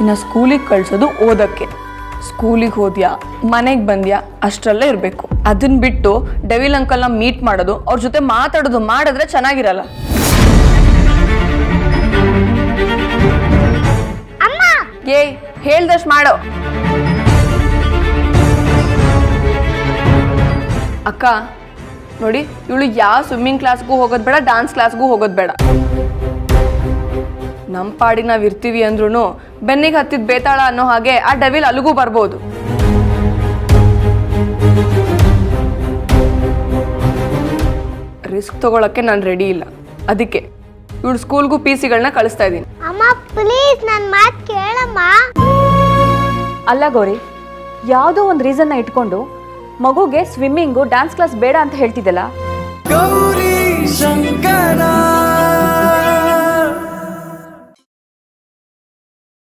ಇನ್ನು ಸ್ಕೂಲಿಗೆ ಕಳಿಸೋದು ಓದಕ್ಕೆ. ಸ್ಕೂಲಿಗೆ ಹೋದ್ಯಾ ಮನೆಗೆ ಬಂದ್ಯಾ ಅಷ್ಟರಲ್ಲೇ ಇರಬೇಕು. ಅದನ್ನ ಬಿಟ್ಟು ಡೆವಿಲ್ ಅಂಕಲ್ನ ಮೀಟ್ ಮಾಡೋದು ಅವ್ರ ಜೊತೆ ಮಾತಾಡೋದು ಮಾಡಿದ್ರೆ ಚೆನ್ನಾಗಿರಲ್ಲ. ಏಯ್ ಹೇಳ್ದಷ್ಟು ಮಾಡೋ. ಅಕ್ಕ ನೋಡಿ ಇವಳು ಯಾವ ಸ್ವಿಮ್ಮಿಂಗ್ ಕ್ಲಾಸ್ಗೂ ಹೋಗೋದು ಬೇಡ ಡಾನ್ಸ್ ಕ್ಲಾಸ್ಗೂ ಹೋಗೋದು ಬೇಡ. ನಮ್ಮ ಪಾಡಿಗೆ ನಾವು ಇರ್ತೀವಿ ಅಂದ್ರೂ ಬೆನ್ನಿಗೆ ಹತ್ತಿದ ಬೇತಾಳ ಅನ್ನೋ ಹಾಗೆ ಆ ಡೆವಿಲ್ ಅಲ್ಲಿಗೂ ಬರ್ಬೋದು. ರಿಸ್ಕ್ ತಗೊಳಕ್ಕೆ ನಾನು ರೆಡಿ ಇಲ್ಲ. ಅದಕ್ಕೆ ಇವಳು ಸ್ಕೂಲ್ಗೂ ಪಿ ಸಿಗಳನ್ನ ಕಳಿಸ್ತಾ ಇದ್ದೀನಿ. ಅಮ್ಮ ಪ್ಲೀಸ್ ನನ್ನ ಮಾತು ಕೇಳಮ್ಮ. ಅಲ್ಲ ಗೌರಿ ಯಾವುದೋ ಒಂದು ರೀಸನ್ನ ಇಟ್ಕೊಂಡು ಮಗುಗೆ ಸ್ವಿಮ್ಮಿಂಗು ಡ್ಯಾನ್ಸ್ ಕ್ಲಾಸ್ ಬೇಡ ಅಂತ ಹೇಳ್ತಿದ್ದಲ್ಲ? ಗೌರಿ ಶಂಕರ